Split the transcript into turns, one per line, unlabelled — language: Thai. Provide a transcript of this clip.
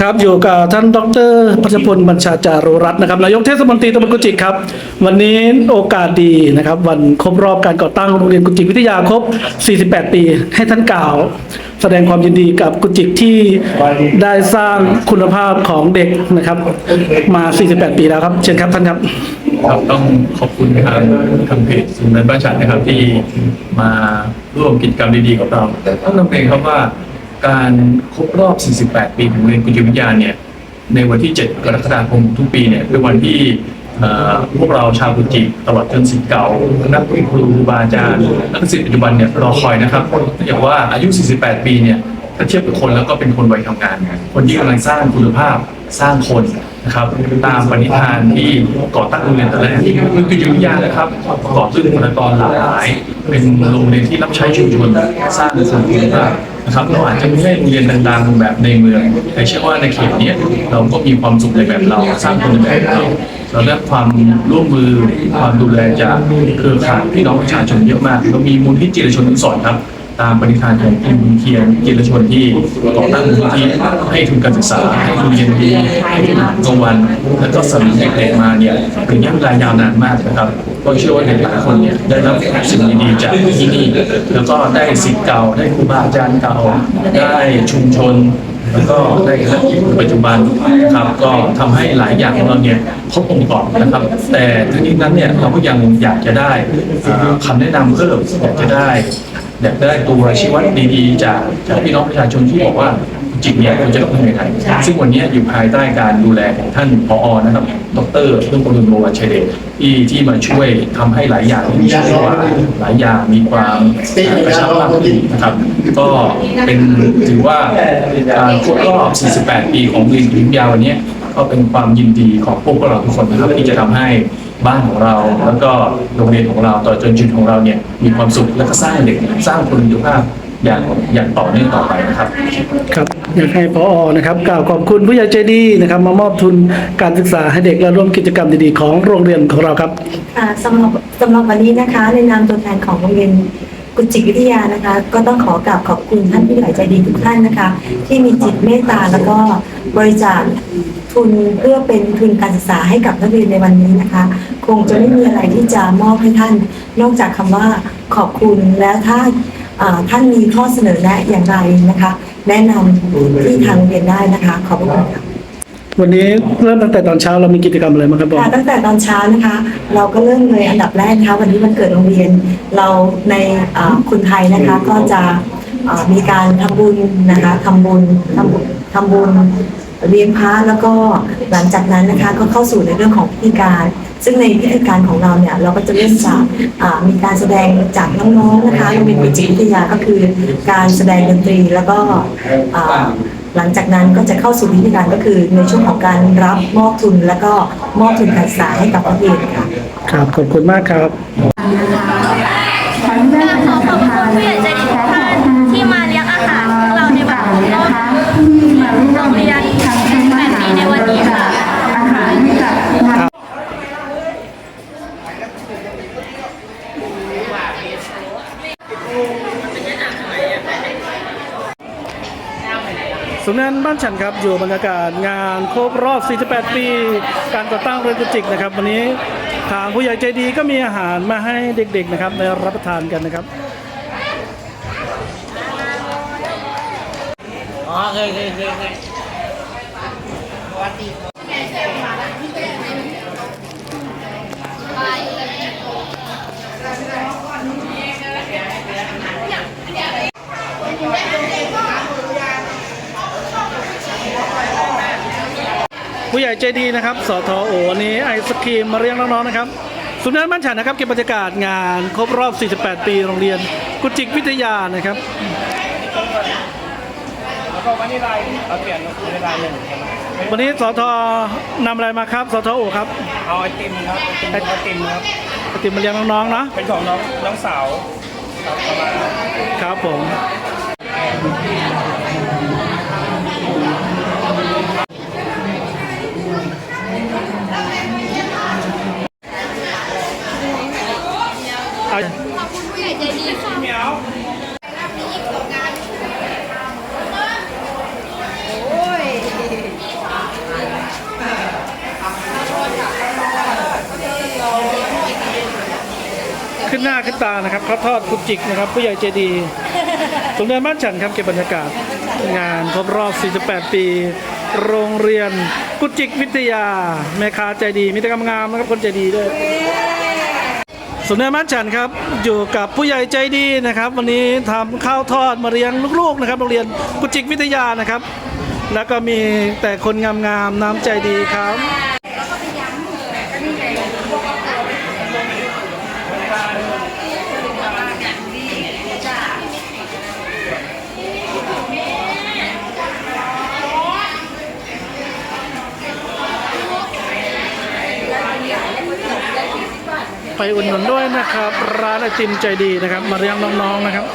ครับอยู่กับท่านดรพัชพลบัญชาจารุรัตน์นะครับนายกเทศมนตรีตำบลกุจิกครับ วันนี้โอกาสดีนะครับ วันครบรอบการก่อตั้งโรงเรียนกุจิกวิทยาครบ 48 ปี ให้ท่านกล่าว แสดงความยินดีกับกุจิกที่ได้สร้างคุณภาพของเด็กนะครับ มา 48 ปีแล้วครับ เชิญครับท่านครับ
ครับต้องขอบคุณทางทางเพจศูนย์นั้นบ้านฉันนะครับที่มาร่วมกิจกรรมดีๆกับเราต้องนำเรียนครับว่า การครบรอบ 48 ปีของโรงเรียนกุจิวิทยาเนี่ยในวันที่ 7 กรกฎาคมทุกปีเนี่ยเป็นวันที่พวกเราชาวกุจิตลอดจนศิษย์เก่านักเรียนครูบาอาจารย์นักศิษย์ปัจจุบันเนี่ยรอคอยนะครับเนื่องจากว่าอายุ 48 ปีเนี่ยถ้าเทียบกับคนแล้วก็เป็นคนวัยทำงาน คนที่กำลังสร้างคุณภาพสร้างคนนะครับตามปณิธานที่ก่อตั้งโรงเรียนแต่แรกที่คือกุจิตวิทยานะครับก่อตั้งบุคลากรหลากหลาย เป็นโรงเรียนที่รับใช้ชุมชนสร้างคุณภาพ นะครับเราอาจจะไม่ใช่โรงเรียนดังๆแบบในเมืองแต่เชื่อว่าในเขตนี้เราก็มีความสุขในแบบเราสร้างคนในแบบเราเราได้ความร่วมมือความดูแลจากเครือข่ายพี่น้องประชาชนเยอะมากเรามีมูลที่จิตชนสอนครับ ตามปณิธานของพิมเคียนจิรชนที่ก่อตั้งมูลที่ให้ทุนการศึกษาให้ทุนเรียนดีให้ทุนกลางวัน แล้วก็สนับสนุนเด็กๆมาเนี่ยเป็นระยะเวลายาวนานมากนะครับก็เชื่อว่าเด็กหลายคนเนี่ยได้รับสิ่งดีๆจากที่นี่ แล้วก็ได้สิทธิ์เก่าได้ครูบาอาจารย์เก่าได้ชุมชนแล้วก็ได้คณะปัจจุบันนะครับก็ทำให้หลายอย่างของเราเนี่ยครบองค์ประกอบนะครับ แต่ทั้งนี้นั้นเนี่ยเราก็ยังอยากจะได้เอ่อคำแนะนำเพิ่มอยากจะได้ อยากได้ตัวชี้วัดดีๆจากจากพี่น้องประชาชนที่บอกว่าจริงเนี่ยควรจะต้องทำยังไงซึ่งวันนี้อยู่ภายใต้การดูแลของท่านผอนะครับ ดรเรื่องกรุณโมวัชชัยเดชที่ที่มาช่วยทำให้หลายอย่างมีชีวิตชีวาหลายอย่างมีความกระชับมากขึ้นนะครับ ก็เป็นถือว่าการครบรอบ 48 ปีของเรียนพิมยาวันนี้ก็เป็นความยินดีของพวกเราทุกคนนะครับที่จะทำให้ บ้านของเราแล้วก็โรงเรียนของเราต่อจนชีวิตของเราเนี่ยมีความสุขและก็สร้างเด็กสร้างคุณภาพอย่างอย่างต่อเนื่องต่อไปนะครับ
ครับอยากให้พอนะครับกล่าวขอบคุณผู้ใหญ่ใจดีนะครับ มามอบทุนการศึกษาให้เด็กและร่วมกิจกรรมดีๆของโรงเรียนของเราครับ
ค่ะสำหรับสำหรับวันนี้นะคะในนามตัวแทนของโรงเรียน กุจิกวิทยานะคะ ก็ต้องขอกราบขอบคุณท่านผู้ใหญ่ใจดีทุกท่านนะคะ ที่มีจิตเมตตาแล้วก็บริจาคทุนเพื่อเป็นทุนการศึกษาให้กับนักเรียนในวันนี้นะคะ คงจะไม่มีอะไรที่จะมอบให้ท่าน นอกจากคำว่าขอบคุณแล้วถ้าท่านมีข้อเสนอแนะอย่างไรนะคะ แนะนำที่ทางเรียนได้นะคะ ขอบคุณค่ะ
วันนี้เริ่มตั้งแต่ตอนเช้าเรามีกิจกรรมอะไรบ้างครับบอ
ค่ะตั้งแต่ตอนเช้านะคะ เราก็เริ่มเลยอันดับแรกนะคะวันนี้วันเกิดโรงเรียนเราในอ่าคุณไทยนะคะก็จะอ่ามีการทำบุญนะคะทำบุญทำบุญทำบุญ เลี้ยงพระแล้วก็หลังจากนั้นนะคะก็เข้าสู่ในเรื่องของพิธีการ ซึ่งในพิธีการของเราเนี่ยเราก็จะเริ่มจากมีการแสดงจากน้องๆนะคะโรงเรียนวิจิตรวิทยาก็คือ การแสดงดนตรีแล้วก็หลังจากนั้นก็จะเข้าสู่พิธีการก็คือในช่วงของการรับมอบทุน แล้วก็มอบทุนการศึกษาให้กับนักเรียนค่ะ
ครับขอบคุณมากครับ
ขอขอบคุณผู้ใหญ่ใจดีทุกท่านที่มาเลี้ยงอาหารพวกเราในวันครบรอบโรงเรียน8ปีในวันนี้ค่ะ
สุนักงานบ้านฉันครับอยู่บรรยากาศงานครบรอบ 48 ปี การก่อตั้งเรือนกุจิกนะครับวันนี้ทางผู้ใหญ่ใจดีก็มีอาหารมาให้เด็กๆนะครับได้รับประทานกันนะครับอ๋อโอเคโอเค ผู้ใหญ่ใจดีนะครับสทโอวันนี้ไอศครีมมาเรียงน้องๆนะครับสุนันท์บ้านฉันนะครับเก็บบรรยากาศงานครบรอบ 48 ปีโรงเรียนกุจิกวิทยานะครับ
แล้วก็วันนี้ลายเราเปลี่ยนเป็นลายหนึ่งใช่ไหม
วันนี้สทนำอะไรมาครับสทโอครับ
เอาไอติมครับไอติมไอติมครับ
ไอติมมาเรียงน้องๆเนาะ
เป็นของน้องน้องสาวครับประมาณนั้น
ครับผม อ
ย
ขึ้นหน้าขึ้นตานะครับข้าวทอดคุณจิกนะครับ ผู้ใหญ่ใจดีโรงเด็นบ้านฉันครับเก็บบรรยากาศ งานครบรอบ 48 ปี โรงเรียนกุจิกวิทยา แม่ค้าใจดีมิตรกำงามนะครับคนใจดีด้วย สมเด็จบ้านฉันครับอยู่กับผู้ใหญ่ใจดีนะครับ วันนี้ทำข้าวทอดมาเลี้ยงลูกๆนะครับโรงเรียนกุจิกวิทยานะครับ แล้วก็มีแต่คนงามๆน้ำใจดีครับ ไปอุดหนุนด้วยนะครับ ร้านไอติมใจดีนะครับ มาเลี้ยงน้องๆนะครับ